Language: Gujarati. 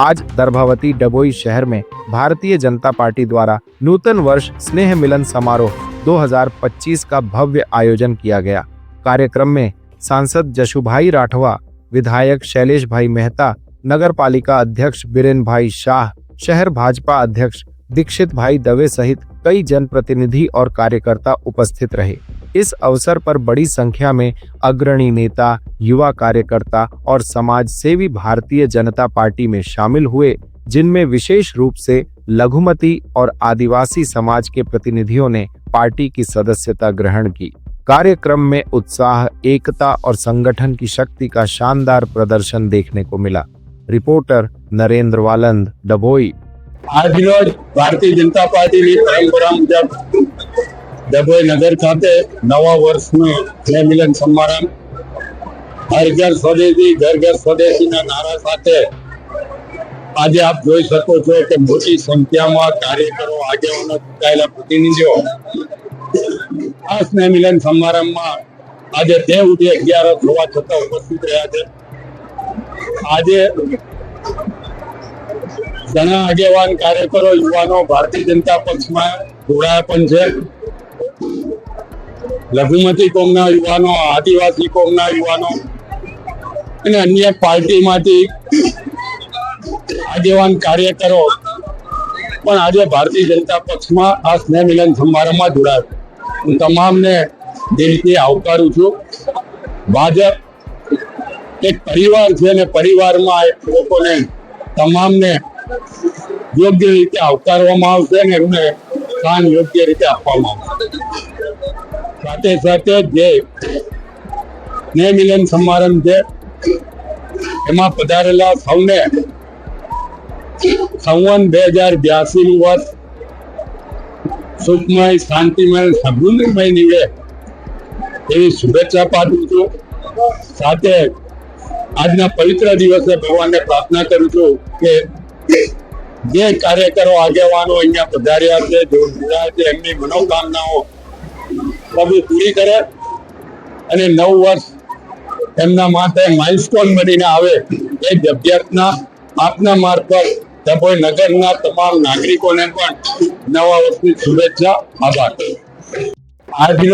आज दर्भावती डबोई शहर में भारतीय जनता पार्टी द्वारा नूतन वर्ष स्नेह मिलन समारोह 2025 का भव्य आयोजन किया गया। कार्यक्रम में सांसद जशुभाई राठवा विधायक शैलेश भाई मेहता नगर पालिका अध्यक्ष बीरेन भाई शाह, शहर भाजपा अध्यक्ष दीक्षित भाई दवे सहित कई जनप्रतिनिधि और कार्यकर्ता उपस्थित रहे। इस अवसर पर बड़ी संख्या में अग्रणी नेता, युवा कार्यकर्ता और समाज सेवी भारतीय जनता पार्टी में शामिल हुए, जिनमें विशेष रूप से लघुमती और आदिवासी समाज के प्रतिनिधियों ने पार्टी की सदस्यता ग्रहण की। कार्यक्रम में उत्साह, एकता और संगठन की शक्ति का शानदार प्रदर्शन देखने को मिला। रिपोर्टर नरेंद्र वालंद डबोई आज भारतीय जनता पार्टी ने जब ડભોઈ નગર ખાતે નવા વર્ષનું મિલન સમારંભ. હર ઘર સ્વદેશી ઘર ઘર સ્વદેશીના નારા સાથે આજે આપ જોઈ શકો છો કે મોટી સંખ્યામાં કાર્યકરો, આગેવાનો, ચૂંટાયેલા પ્રતિનિધિઓ આ સ્નેહ સમારંભમાં આજે બે ઉઠી અગિયાર હોવા છતાં ઉપસ્થિત રહ્યા છે. આજે ઘણા આગેવાન, કાર્યકરો, યુવાનો, ભારતીય જનતા પક્ષમાં જોડાયા પણ છે. લઘુમતી કોમના યુવાનો, આદિવાસી કોમના યુવાનો અને અન્ય પાર્ટીમાંથી આગેવાન કાર્યકરો પણ આજે ભારતીય જનતા પક્ષમાં આ સ્નેહ મિલન સમારંભમાં જોડાયો હું તમામને દિલથી આવકારું છું, ભાજપ એક પરિવાર છે અને પરિવારમાં લોકોને તમામને યોગ્ય રીતે આવકારવામાં આવશે અને એમને સ્થાન યોગ્ય રીતે આપવામાં આવશે. સાથે સાથે જે સ્નેહ મિલન સમારંભ છે, એમાં પધારેલા સૌને સંવન બે હજાર બ્યાસી નું વર્ષ સુખમય, શાંતિમય, સમૃદ્ધિમય નીવડે એવી શુભેચ્છા પાઠવું છું. સાથે આજના પવિત્ર દિવસે ભગવાનને પ્રાર્થના કરું છું કે જે કાર્યકરો આગેવાનો અહીંયા પધાર્યા છે જોડાયા છે, એમની મનોકામનાઓ પ્રભુ પૂરી કરે અને નવ વર્ષ એમના માટે માઇલસ્ટોન બનીને આવે એ જ અભ્યર્થના આપના મારફત ડભોઈ નગરના તમામ નાગરિકોને પણ નવા વર્ષની શુભેચ્છા, આભાર. આજનો